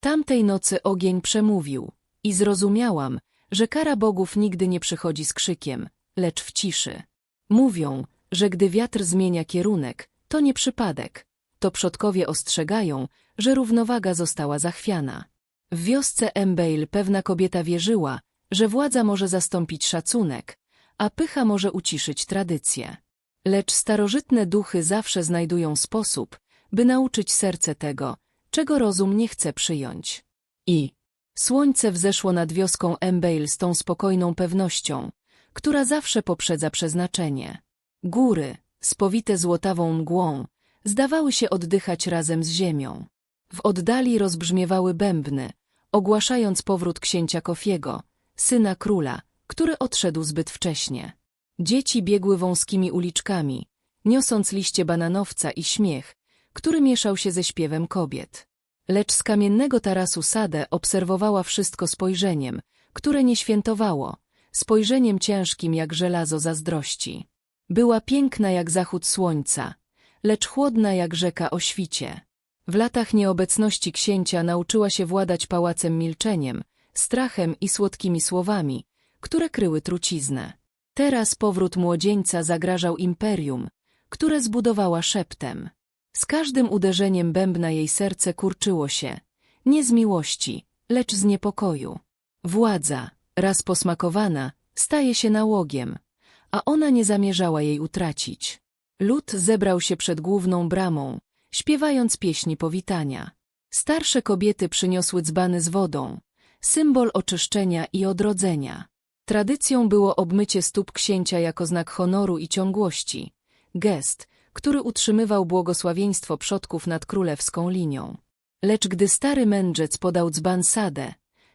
Tamtej nocy ogień przemówił i zrozumiałam, że kara bogów nigdy nie przychodzi z krzykiem, lecz w ciszy. Mówią, że gdy wiatr zmienia kierunek, to nie przypadek. To przodkowie ostrzegają, że równowaga została zachwiana. W wiosce Embeil pewna kobieta wierzyła, że władza może zastąpić szacunek, a pycha może uciszyć tradycję. Lecz starożytne duchy zawsze znajdują sposób, by nauczyć serce tego, czego rozum nie chce przyjąć. I słońce wzeszło nad wioską Embeil z tą spokojną pewnością, która zawsze poprzedza przeznaczenie. Góry, spowite złotawą mgłą, zdawały się oddychać razem z ziemią. W oddali rozbrzmiewały bębny, ogłaszając powrót księcia Kofiego, syna króla, który odszedł zbyt wcześnie. Dzieci biegły wąskimi uliczkami, niosąc liście bananowca i śmiech, który mieszał się ze śpiewem kobiet. Lecz z kamiennego tarasu Sadę obserwowała wszystko spojrzeniem, które nie świętowało, spojrzeniem ciężkim jak żelazo zazdrości. Była piękna jak zachód słońca, lecz chłodna jak rzeka o świcie. W latach nieobecności księcia nauczyła się władać pałacem milczeniem, strachem i słodkimi słowami, które kryły truciznę. Teraz powrót młodzieńca zagrażał imperium, które zbudowała szeptem. Z każdym uderzeniem bębna jej serce kurczyło się, nie z miłości, lecz z niepokoju. Władza, raz posmakowana, staje się nałogiem, a ona nie zamierzała jej utracić. Lud zebrał się przed główną bramą, śpiewając pieśni powitania. Starsze kobiety przyniosły dzbany z wodą, symbol oczyszczenia i odrodzenia. Tradycją było obmycie stóp księcia jako znak honoru i ciągłości, gest, który utrzymywał błogosławieństwo przodków nad królewską linią. Lecz gdy stary mędrzec podał dzban sadę,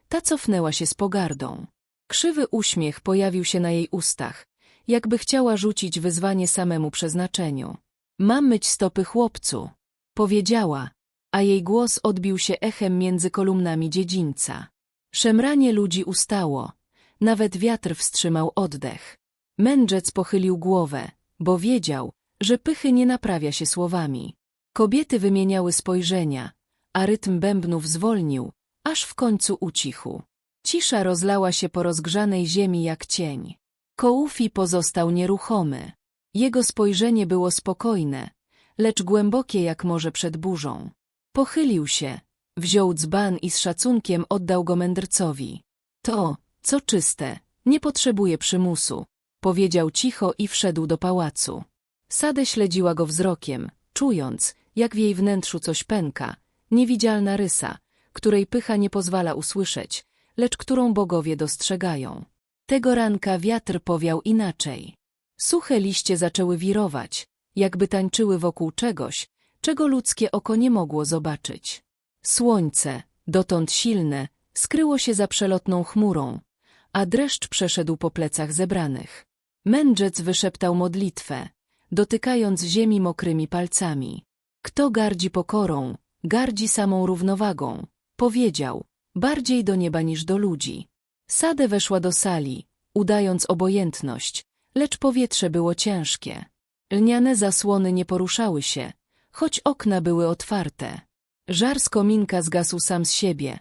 ta cofnęła się z pogardą. Krzywy uśmiech pojawił się na jej ustach, jakby chciała rzucić wyzwanie samemu przeznaczeniu. Mam myć stopy chłopcu, powiedziała, a jej głos odbił się echem między kolumnami dziedzińca. Szemranie ludzi ustało, nawet wiatr wstrzymał oddech. Mędrzec pochylił głowę, bo wiedział, że pychy nie naprawia się słowami. Kobiety wymieniały spojrzenia, a rytm bębnów zwolnił, aż w końcu ucichł. Cisza rozlała się po rozgrzanej ziemi jak cień. Kołufi pozostał nieruchomy. Jego spojrzenie było spokojne, lecz głębokie jak morze przed burzą. Pochylił się, wziął dzban i z szacunkiem oddał go mędrcowi. To, co czyste, nie potrzebuje przymusu, powiedział cicho i wszedł do pałacu. Sadę śledziła go wzrokiem, czując, jak w jej wnętrzu coś pęka, niewidzialna rysa, której pycha nie pozwala usłyszeć, lecz którą bogowie dostrzegają. Tego ranka wiatr powiał inaczej. Suche liście zaczęły wirować, jakby tańczyły wokół czegoś, czego ludzkie oko nie mogło zobaczyć. Słońce, dotąd silne, skryło się za przelotną chmurą, a dreszcz przeszedł po plecach zebranych. Mędrzec wyszeptał modlitwę, dotykając ziemi mokrymi palcami. Kto gardzi pokorą, gardzi samą równowagą, powiedział, bardziej do nieba niż do ludzi. Sadę weszła do sali, udając obojętność, lecz powietrze było ciężkie. Lniane zasłony nie poruszały się, choć okna były otwarte. Żar z kominka zgasł sam z siebie,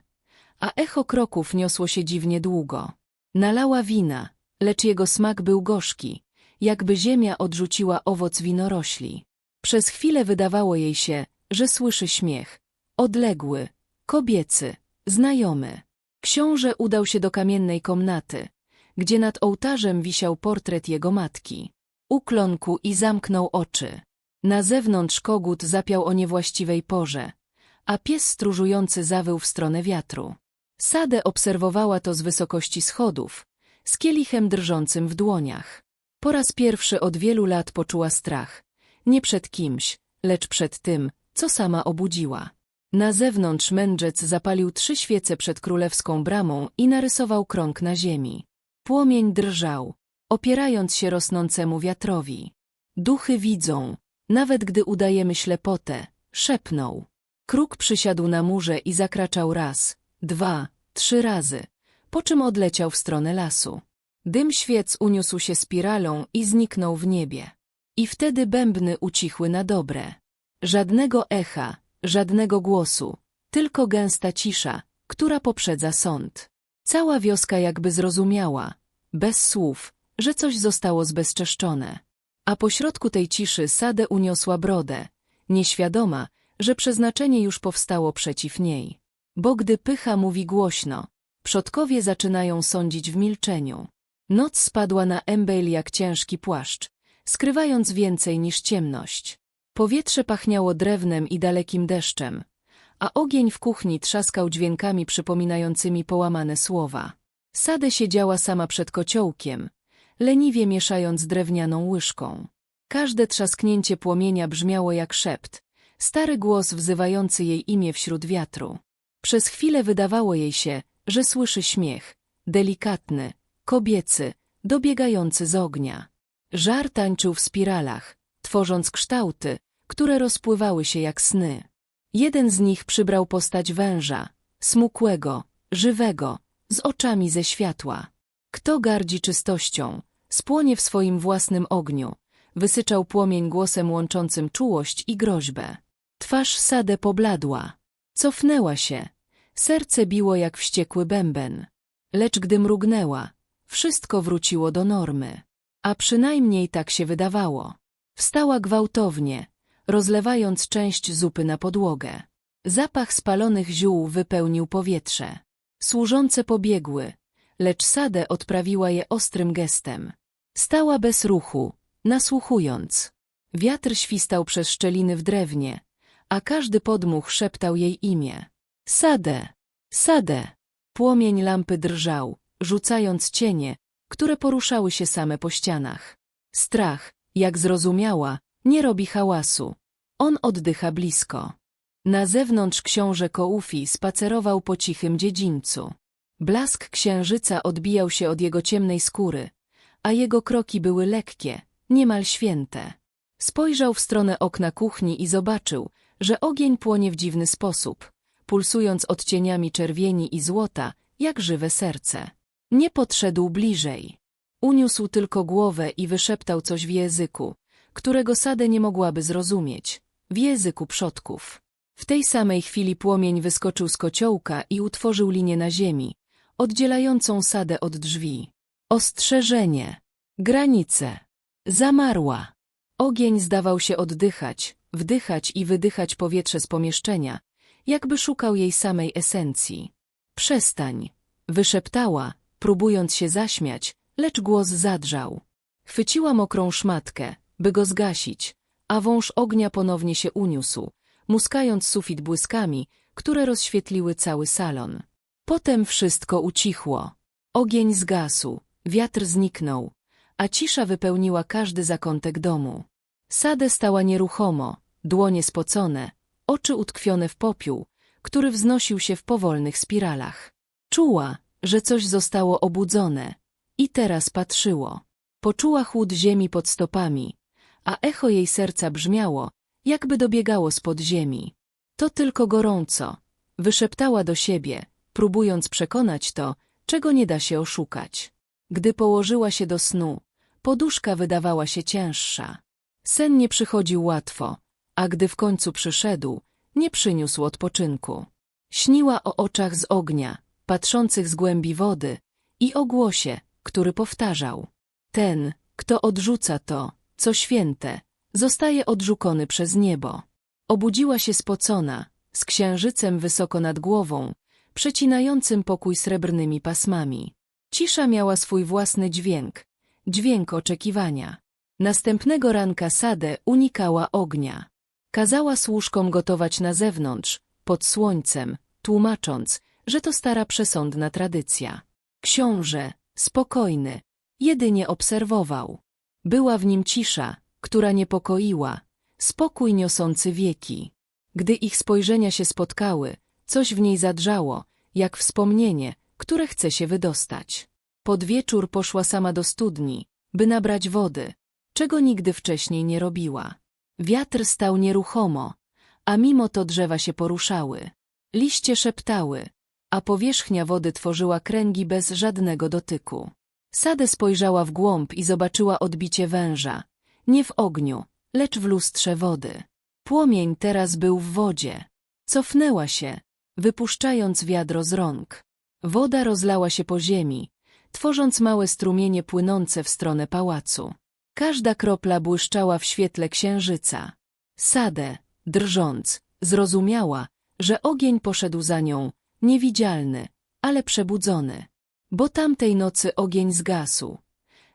a echo kroków niosło się dziwnie długo. Nalała wina, lecz jego smak był gorzki, jakby ziemia odrzuciła owoc winorośli. Przez chwilę wydawało jej się, że słyszy śmiech. Odległy, kobiecy, znajomy. Książę udał się do kamiennej komnaty, gdzie nad ołtarzem wisiał portret jego matki. Ukląkł i zamknął oczy. Na zewnątrz kogut zapiał o niewłaściwej porze, a pies stróżujący zawył w stronę wiatru. Sadę obserwowała to z wysokości schodów, z kielichem drżącym w dłoniach. Po raz pierwszy od wielu lat poczuła strach. Nie przed kimś, lecz przed tym, co sama obudziła. Na zewnątrz mędrzec zapalił trzy świece przed królewską bramą i narysował krąg na ziemi. Płomień drżał, opierając się rosnącemu wiatrowi. Duchy widzą, nawet gdy udajemy ślepotę, szepnął. Kruk przysiadł na murze i zakraczał raz, dwa, trzy razy, po czym odleciał w stronę lasu. Dym świec uniósł się spiralą i zniknął w niebie. I wtedy bębny ucichły na dobre. Żadnego echa, żadnego głosu, Tylko gęsta cisza, która poprzedza sąd. Cała wioska jakby zrozumiała, bez słów, że coś zostało zbezczeszczone. A pośrodku tej ciszy Sadę uniosła brodę, nieświadoma, że przeznaczenie już powstało przeciw niej. Bo gdy pycha mówi głośno, przodkowie zaczynają sądzić w milczeniu. Noc spadła na Embel jak ciężki płaszcz, skrywając więcej niż ciemność. Powietrze pachniało drewnem i dalekim deszczem, a ogień w kuchni trzaskał dźwiękami przypominającymi połamane słowa. Sadę siedziała sama przed kociołkiem, leniwie mieszając drewnianą łyżką. Każde trzasknięcie płomienia brzmiało jak szept, stary głos wzywający jej imię wśród wiatru. Przez chwilę wydawało jej się, że słyszy śmiech, delikatny, kobiecy, dobiegający z ognia. Żar tańczył w spiralach, tworząc kształty, które rozpływały się jak sny. Jeden z nich przybrał postać węża, smukłego, żywego, z oczami ze światła. Kto gardzi czystością, spłonie w swoim własnym ogniu, wysyczał płomień głosem łączącym czułość i groźbę. Twarz Sadę pobladła. Cofnęła się. Serce biło jak wściekły bęben. Lecz gdy mrugnęła, wszystko wróciło do normy. A przynajmniej tak się wydawało. Wstała gwałtownie, rozlewając część zupy na podłogę. Zapach spalonych ziół wypełnił powietrze. Służące pobiegły, lecz Sadę odprawiła je ostrym gestem. Stała bez ruchu, nasłuchując. Wiatr świstał przez szczeliny w drewnie, a każdy podmuch szeptał jej imię. Sadę! Sadę! Płomień lampy drżał, rzucając cienie, które poruszały się same po ścianach. Strach, jak zrozumiała, nie robi hałasu. On oddycha blisko. Na zewnątrz książę Koufi spacerował po cichym dziedzińcu. Blask księżyca odbijał się od jego ciemnej skóry, a jego kroki były lekkie, niemal święte. Spojrzał w stronę okna kuchni i zobaczył, że ogień płonie w dziwny sposób, pulsując odcieniami czerwieni i złota, jak żywe serce. Nie podszedł bliżej. Uniósł tylko głowę i wyszeptał coś w języku, którego Sadę nie mogłaby zrozumieć, w języku przodków. W tej samej chwili płomień wyskoczył z kociołka i utworzył linię na ziemi, oddzielającą Sadę od drzwi. Ostrzeżenie. Granice. Zamarła. Ogień zdawał się oddychać, wdychać i wydychać powietrze z pomieszczenia, jakby szukał jej samej esencji. Przestań. Wyszeptała, próbując się zaśmiać, lecz głos zadrżał. Chwyciła mokrą szmatkę, by go zgasić, a wąż ognia ponownie się uniósł, muskając sufit błyskami, które rozświetliły cały salon. Potem wszystko ucichło. Ogień zgasł, wiatr zniknął, a cisza wypełniła każdy zakątek domu. Sadę stała nieruchomo, dłonie spocone, oczy utkwione w popiół, który wznosił się w powolnych spiralach. Czuła, że coś zostało obudzone i teraz patrzyło. Poczuła chłód ziemi pod stopami, a echo jej serca brzmiało, jakby dobiegało spod ziemi. To tylko gorąco, wyszeptała do siebie, próbując przekonać to, czego nie da się oszukać. Gdy położyła się do snu, poduszka wydawała się cięższa. Sen nie przychodził łatwo, a gdy w końcu przyszedł, nie przyniósł odpoczynku. Śniła o oczach z ognia, patrzących z głębi wody i o głosie, który powtarzał. Ten, kto odrzuca to, co święte, zostaje odrzucony przez niebo. Obudziła się spocona, z księżycem wysoko nad głową, przecinającym pokój srebrnymi pasmami. Cisza miała swój własny dźwięk, dźwięk oczekiwania. Następnego ranka Sadę unikała ognia. Kazała służkom gotować na zewnątrz, pod słońcem, tłumacząc, że to stara przesądna tradycja. Książę, spokojny, jedynie obserwował. Była w nim cisza, która niepokoiła, spokój niosący wieki. Gdy ich spojrzenia się spotkały, coś w niej zadrżało, jak wspomnienie, które chce się wydostać. Pod wieczór poszła sama do studni, by nabrać wody, czego nigdy wcześniej nie robiła. Wiatr stał nieruchomo, a mimo to drzewa się poruszały. Liście szeptały, a powierzchnia wody tworzyła kręgi bez żadnego dotyku. Sadę spojrzała w głąb i zobaczyła odbicie węża, nie w ogniu, lecz w lustrze wody. Płomień teraz był w wodzie. Cofnęła się, wypuszczając wiadro z rąk. Woda rozlała się po ziemi, tworząc małe strumienie płynące w stronę pałacu. Każda kropla błyszczała w świetle księżyca. Sade, drżąc, zrozumiała, że ogień poszedł za nią, niewidzialny, ale przebudzony. Bo tamtej nocy ogień zgasł.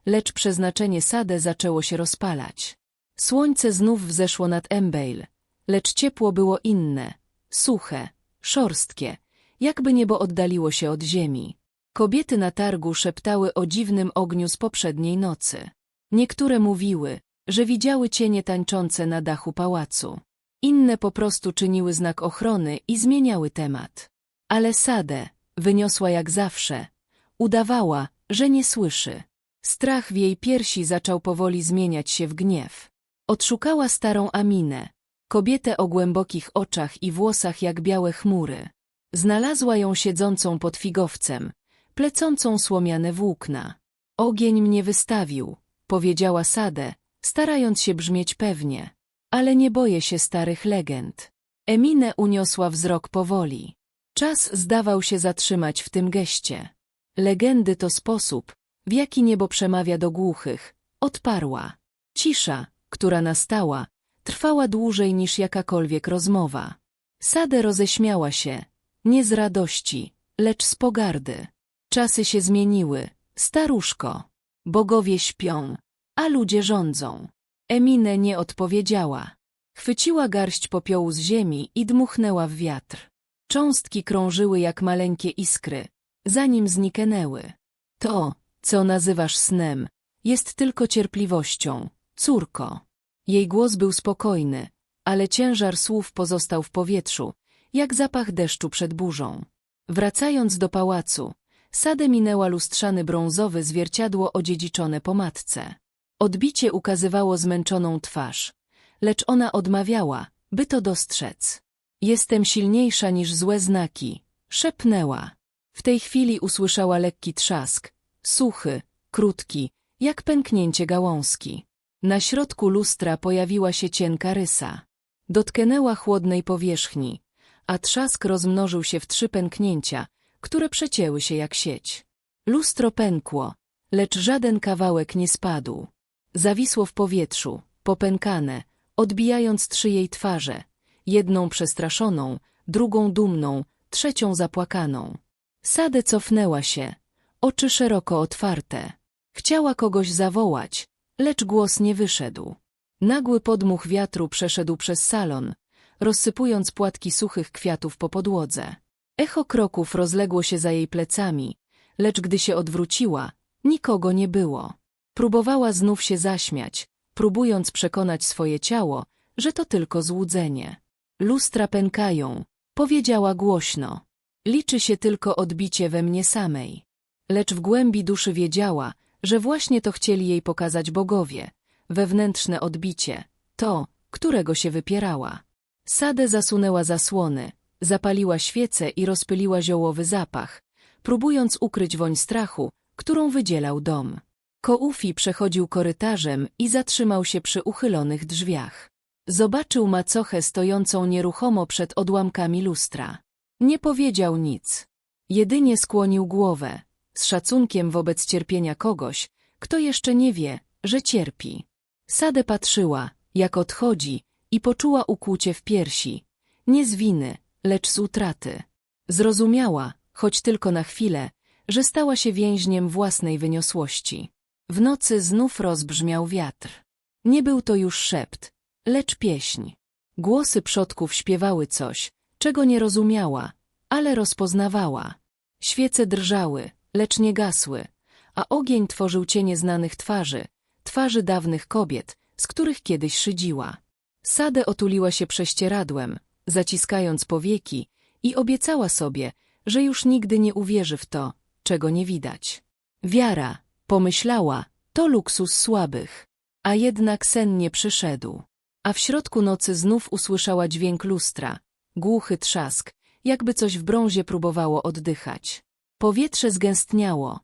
Lecz przeznaczenie Sade zaczęło się rozpalać. Słońce znów wzeszło nad Embeil, lecz ciepło było inne, suche, szorstkie, jakby niebo oddaliło się od ziemi. Kobiety na targu szeptały o dziwnym ogniu z poprzedniej nocy. Niektóre mówiły, że widziały cienie tańczące na dachu pałacu. Inne po prostu czyniły znak ochrony i zmieniały temat. Ale Sade, wyniosła jak zawsze, udawała, że nie słyszy. Strach w jej piersi zaczął powoli zmieniać się w gniew. Odszukała starą Aminę, kobietę o głębokich oczach i włosach jak białe chmury. Znalazła ją siedzącą pod figowcem, plecącą słomiane włókna. Ogień mnie wystawił, powiedziała Sade, starając się brzmieć pewnie. Ale nie boję się starych legend. Eminę uniosła wzrok powoli. Czas zdawał się zatrzymać w tym geście. Legendy to sposób, w jaki niebo przemawia do głuchych, odparła. Cisza, która nastała, trwała dłużej niż jakakolwiek rozmowa. Sade roześmiała się, nie z radości, lecz z pogardy. Czasy się zmieniły, staruszko. Bogowie śpią, a ludzie rządzą. Emine nie odpowiedziała. Chwyciła garść popiołu z ziemi i dmuchnęła w wiatr. Cząstki krążyły jak maleńkie iskry, zanim zniknęły. To, co nazywasz snem, jest tylko cierpliwością, córko. Jej głos był spokojny, ale ciężar słów pozostał w powietrzu, jak zapach deszczu przed burzą. Wracając do pałacu, Sadę minęła lustrzany brązowy zwierciadło odziedziczone po matce. Odbicie ukazywało zmęczoną twarz, lecz ona odmawiała, by to dostrzec. Jestem silniejsza niż złe znaki, szepnęła. W tej chwili usłyszała lekki trzask, suchy, krótki, jak pęknięcie gałązki. Na środku lustra pojawiła się cienka rysa. Dotknęła chłodnej powierzchni, a trzask rozmnożył się w trzy pęknięcia, które przecięły się jak sieć. Lustro pękło, lecz żaden kawałek nie spadł. Zawisło w powietrzu, popękane, odbijając trzy jej twarze, jedną przestraszoną, drugą dumną, trzecią zapłakaną. Sade cofnęła się, oczy szeroko otwarte. Chciała kogoś zawołać, lecz głos nie wyszedł. Nagły podmuch wiatru przeszedł przez salon, rozsypując płatki suchych kwiatów po podłodze. Echo kroków rozległo się za jej plecami, lecz gdy się odwróciła, nikogo nie było. Próbowała znów się zaśmiać, próbując przekonać swoje ciało, że to tylko złudzenie. Lustra pękają, powiedziała głośno. Liczy się tylko odbicie we mnie samej. Lecz w głębi duszy wiedziała, że właśnie to chcieli jej pokazać bogowie, wewnętrzne odbicie, to, którego się wypierała. Sadę zasunęła zasłony, zapaliła świecę i rozpyliła ziołowy zapach, próbując ukryć woń strachu, którą wydzielał dom. Koufi przechodził korytarzem i zatrzymał się przy uchylonych drzwiach. Zobaczył macochę stojącą nieruchomo przed odłamkami lustra. Nie powiedział nic. Jedynie skłonił głowę, z szacunkiem wobec cierpienia kogoś, kto jeszcze nie wie, że cierpi. Sadę patrzyła, jak odchodzi, i poczuła ukłucie w piersi. Nie z winy, lecz z utraty. Zrozumiała, choć tylko na chwilę, że stała się więźniem własnej wyniosłości. W nocy znów rozbrzmiał wiatr. Nie był to już szept, lecz pieśń. Głosy przodków śpiewały coś, czego nie rozumiała, ale rozpoznawała. Świece drżały, lecz nie gasły, a ogień tworzył cienie znanych twarzy, twarzy dawnych kobiet, z których kiedyś szydziła. Sadę otuliła się prześcieradłem, zaciskając powieki i obiecała sobie, że już nigdy nie uwierzy w to, czego nie widać. Wiara, pomyślała, to luksus słabych. A jednak sen nie przyszedł. A w środku nocy znów usłyszała dźwięk lustra, głuchy trzask, jakby coś w brązie próbowało oddychać. Powietrze zgęstniało,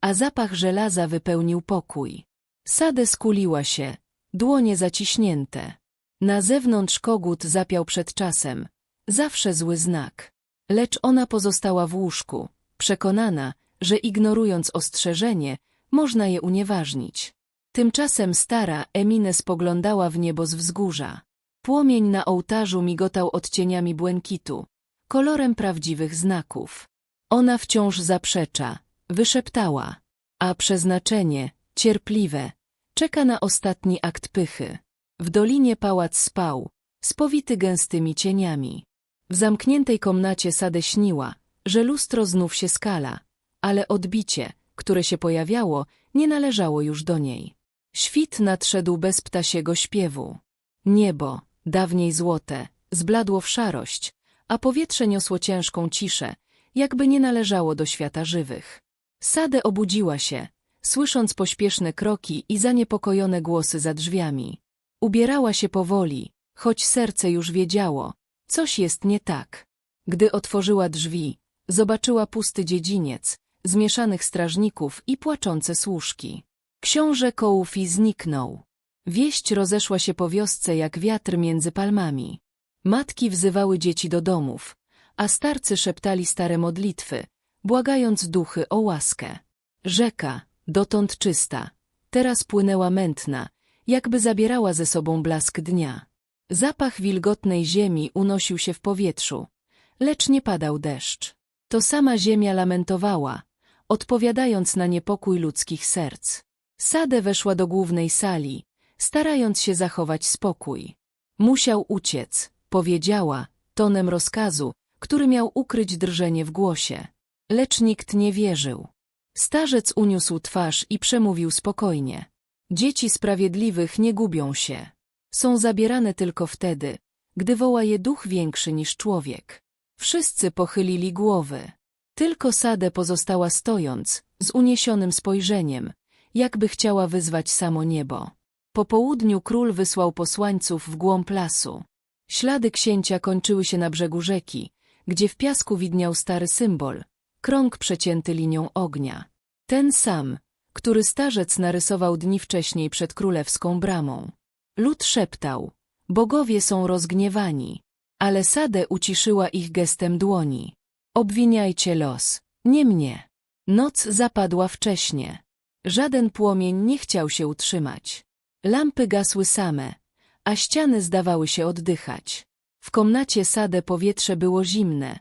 a zapach żelaza wypełnił pokój. Sadę skuliła się, dłonie zaciśnięte. Na zewnątrz kogut zapiał przed czasem. Zawsze zły znak. Lecz ona pozostała w łóżku, przekonana, że ignorując ostrzeżenie, można je unieważnić. Tymczasem stara Eminę spoglądała w niebo z wzgórza. Płomień na ołtarzu migotał odcieniami błękitu, kolorem prawdziwych znaków. Ona wciąż zaprzecza, wyszeptała, a przeznaczenie, cierpliwe, czeka na ostatni akt pychy. W dolinie pałac spał, spowity gęstymi cieniami. W zamkniętej komnacie Sade śniła, że lustro znów się skala, ale odbicie, które się pojawiało, nie należało już do niej. Świt nadszedł bez ptasiego śpiewu. Niebo, dawniej złote, zbladło w szarość, a powietrze niosło ciężką ciszę, jakby nie należało do świata żywych. Sade obudziła się, słysząc pośpieszne kroki i zaniepokojone głosy za drzwiami. Ubierała się powoli, choć serce już wiedziało, coś jest nie tak. Gdy otworzyła drzwi, zobaczyła pusty dziedziniec, zmieszanych strażników i płaczące służki. Książę Kołufi zniknął. Wieść rozeszła się po wiosce jak wiatr między palmami. Matki wzywały dzieci do domów, a starcy szeptali stare modlitwy, błagając duchy o łaskę. Rzeka, dotąd czysta, teraz płynęła mętna, jakby zabierała ze sobą blask dnia. Zapach wilgotnej ziemi unosił się w powietrzu, lecz nie padał deszcz. To sama ziemia lamentowała, odpowiadając na niepokój ludzkich serc. Sade weszła do głównej sali, starając się zachować spokój. Musiał uciec, powiedziała, tonem rozkazu, który miał ukryć drżenie w głosie. Lecz nikt nie wierzył. Starzec uniósł twarz i przemówił spokojnie. Dzieci sprawiedliwych nie gubią się. Są zabierane tylko wtedy, gdy woła je duch większy niż człowiek. Wszyscy pochylili głowy. Tylko Sade pozostała stojąc, z uniesionym spojrzeniem, jakby chciała wyzwać samo niebo. Po południu król wysłał posłańców w głąb lasu. Ślady księcia kończyły się na brzegu rzeki, gdzie w piasku widniał stary symbol, krąg przecięty linią ognia. Ten sam, który starzec narysował dni wcześniej przed królewską bramą. Lud szeptał, bogowie są rozgniewani, ale Sadę uciszyła ich gestem dłoni. Obwiniajcie los, nie mnie. Noc zapadła wcześnie. Żaden płomień nie chciał się utrzymać. Lampy gasły same, a ściany zdawały się oddychać. W komnacie Sadę powietrze było zimne,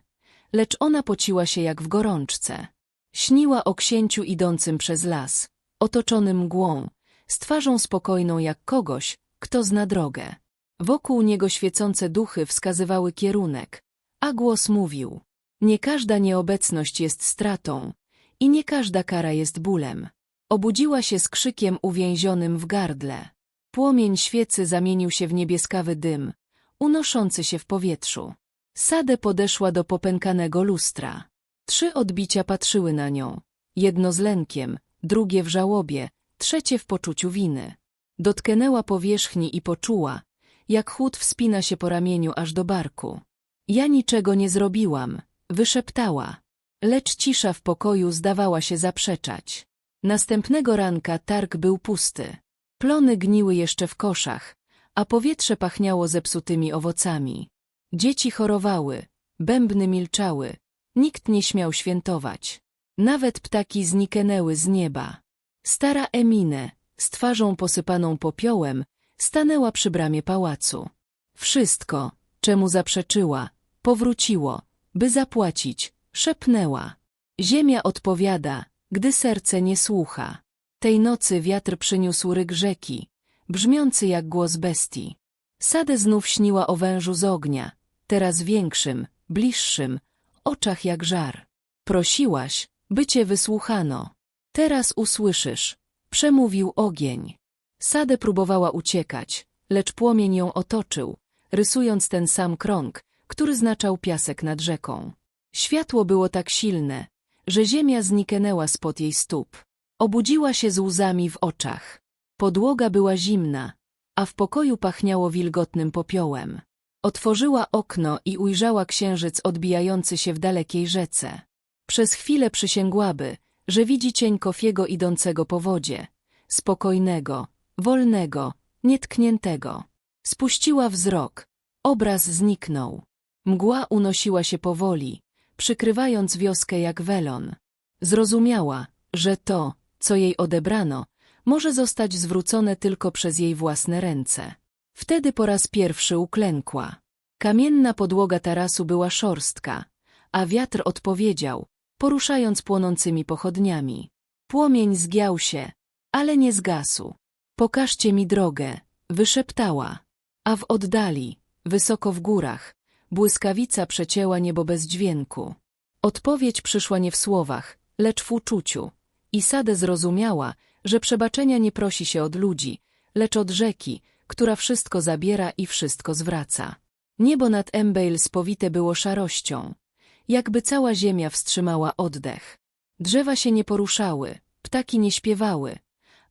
lecz ona pociła się jak w gorączce. Śniła o księciu idącym przez las, otoczonym mgłą, z twarzą spokojną jak kogoś, kto zna drogę. Wokół niego świecące duchy wskazywały kierunek, a głos mówił. Nie każda nieobecność jest stratą i nie każda kara jest bólem. Obudziła się z krzykiem uwięzionym w gardle. Płomień świecy zamienił się w niebieskawy dym, unoszący się w powietrzu. Sade podeszła do popękanego lustra. Trzy odbicia patrzyły na nią. Jedno z lękiem, drugie w żałobie, trzecie w poczuciu winy. Dotknęła powierzchni i poczuła, jak chłód wspina się po ramieniu aż do barku. Ja niczego nie zrobiłam, wyszeptała. Lecz cisza w pokoju zdawała się zaprzeczać. Następnego ranka targ był pusty. Plony gniły jeszcze w koszach, a powietrze pachniało zepsutymi owocami. Dzieci chorowały, bębny milczały, nikt nie śmiał świętować. Nawet ptaki zniknęły z nieba. Stara Eminę, z twarzą posypaną popiołem, stanęła przy bramie pałacu. Wszystko, czemu zaprzeczyła, powróciło, by zapłacić, szepnęła. Ziemia odpowiada, gdy serce nie słucha. Tej nocy wiatr przyniósł ryk rzeki, brzmiący jak głos bestii. Sade znów śniła o wężu z ognia, teraz większym, bliższym, oczach jak żar. Prosiłaś, by cię wysłuchano. Teraz usłyszysz, przemówił ogień. Sade próbowała uciekać, lecz płomień ją otoczył, rysując ten sam krąg, który znaczał piasek nad rzeką. Światło było tak silne, że ziemia zniknęła spod jej stóp. Obudziła się z łzami w oczach. Podłoga była zimna, a w pokoju pachniało wilgotnym popiołem. Otworzyła okno i ujrzała księżyc odbijający się w dalekiej rzece. Przez chwilę przysięgłaby, że widzi cień Kofiego idącego po wodzie. Spokojnego, wolnego, nietkniętego. Spuściła wzrok. Obraz zniknął. Mgła unosiła się powoli, przykrywając wioskę jak welon. Zrozumiała, że to, co jej odebrano, może zostać zwrócone tylko przez jej własne ręce. Wtedy po raz pierwszy uklękła. Kamienna podłoga tarasu była szorstka, a wiatr odpowiedział, poruszając płonącymi pochodniami. Płomień zgiął się, ale nie zgasł. Pokażcie mi drogę, wyszeptała. A w oddali, wysoko w górach, błyskawica przecięła niebo bez dźwięku. Odpowiedź przyszła nie w słowach, lecz w uczuciu. I Sade zrozumiała, że przebaczenia nie prosi się od ludzi, lecz od rzeki, która wszystko zabiera i wszystko zwraca. Niebo nad Embale spowite było szarością, jakby cała ziemia wstrzymała oddech. Drzewa się nie poruszały, ptaki nie śpiewały,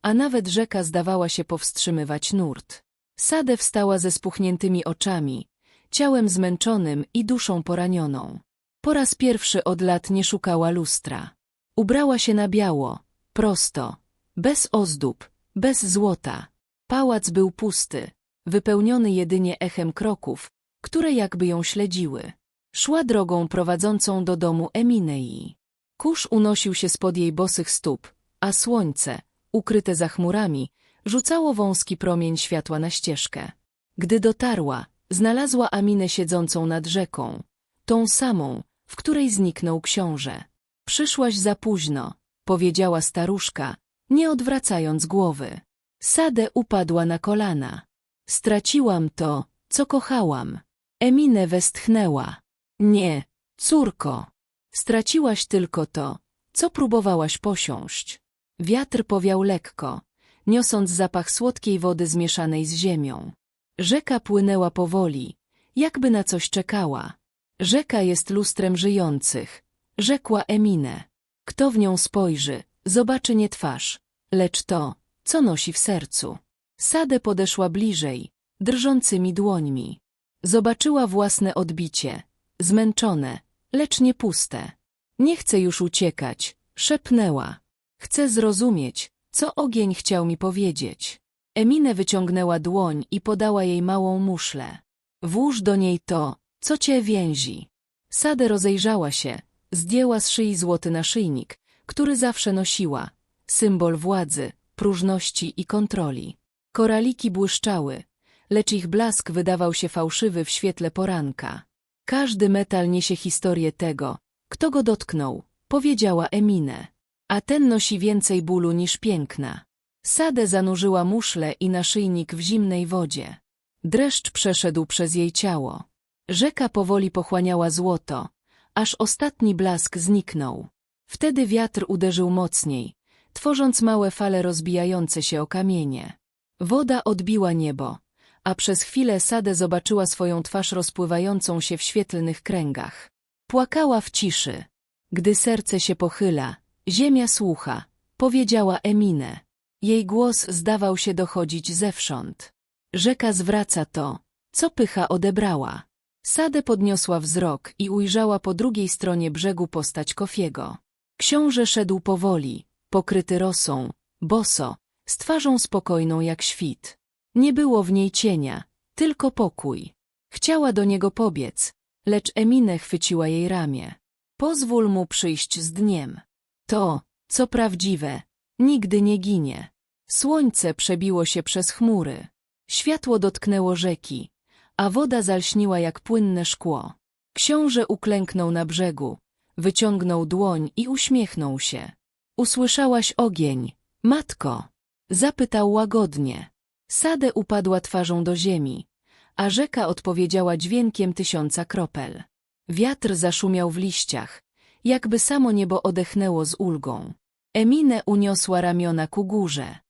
a nawet rzeka zdawała się powstrzymywać nurt. Sade wstała ze spuchniętymi oczami, ciałem zmęczonym i duszą poranioną. Po raz pierwszy od lat nie szukała lustra. Ubrała się na biało, prosto, bez ozdób, bez złota. Pałac był pusty, wypełniony jedynie echem kroków, które jakby ją śledziły. Szła drogą prowadzącą do domu Eminei. Kurz unosił się spod jej bosych stóp, a słońce, ukryte za chmurami, rzucało wąski promień światła na ścieżkę. Gdy dotarła, znalazła Aminę siedzącą nad rzeką, tą samą, w której zniknął książę. Przyszłaś za późno, powiedziała staruszka, nie odwracając głowy. Sade upadła na kolana. Straciłam to, co kochałam. Eminę westchnęła. Nie, córko. Straciłaś tylko to, co próbowałaś posiąść. Wiatr powiał lekko, niosąc zapach słodkiej wody zmieszanej z ziemią. Rzeka płynęła powoli, jakby na coś czekała. Rzeka jest lustrem żyjących, rzekła Eminę. Kto w nią spojrzy, zobaczy nie twarz, lecz to, co nosi w sercu. Sade podeszła bliżej, drżącymi dłońmi. Zobaczyła własne odbicie, zmęczone, lecz nie puste. Nie chcę już uciekać, szepnęła. Chcę zrozumieć, co ogień chciał mi powiedzieć. Eminę wyciągnęła dłoń i podała jej małą muszlę. Włóż do niej to, co cię więzi. Sade rozejrzała się, zdjęła z szyi złoty naszyjnik, który zawsze nosiła, symbol władzy, próżności i kontroli. Koraliki błyszczały, lecz ich blask wydawał się fałszywy w świetle poranka. Każdy metal niesie historię tego, kto go dotknął, powiedziała Eminę. A ten nosi więcej bólu niż piękna. Sade zanurzyła muszlę i naszyjnik w zimnej wodzie. Dreszcz przeszedł przez jej ciało. Rzeka powoli pochłaniała złoto, aż ostatni blask zniknął. Wtedy wiatr uderzył mocniej, tworząc małe fale rozbijające się o kamienie. Woda odbiła niebo, a przez chwilę Sade zobaczyła swoją twarz rozpływającą się w świetlnych kręgach. Płakała w ciszy. Gdy serce się pochyla, ziemia słucha, powiedziała Eminę. Jej głos zdawał się dochodzić zewsząd. Rzeka zwraca to, co pycha odebrała. Sade podniosła wzrok i ujrzała po drugiej stronie brzegu postać Kofiego. Książę szedł powoli, pokryty rosą, boso, z twarzą spokojną jak świt. Nie było w niej cienia, tylko pokój. Chciała do niego pobiec, lecz Eminę chwyciła jej ramię. Pozwól mu przyjść z dniem. To, co prawdziwe, nigdy nie ginie. Słońce przebiło się przez chmury. Światło dotknęło rzeki, a woda zalśniła jak płynne szkło. Książę uklęknął na brzegu, wyciągnął dłoń i uśmiechnął się. Usłyszałaś ogień, matko? Zapytał łagodnie. Sade upadła twarzą do ziemi, a rzeka odpowiedziała dźwiękiem tysiąca kropel. Wiatr zaszumiał w liściach, jakby samo niebo odechnęło z ulgą. Eminę uniosła ramiona ku górze.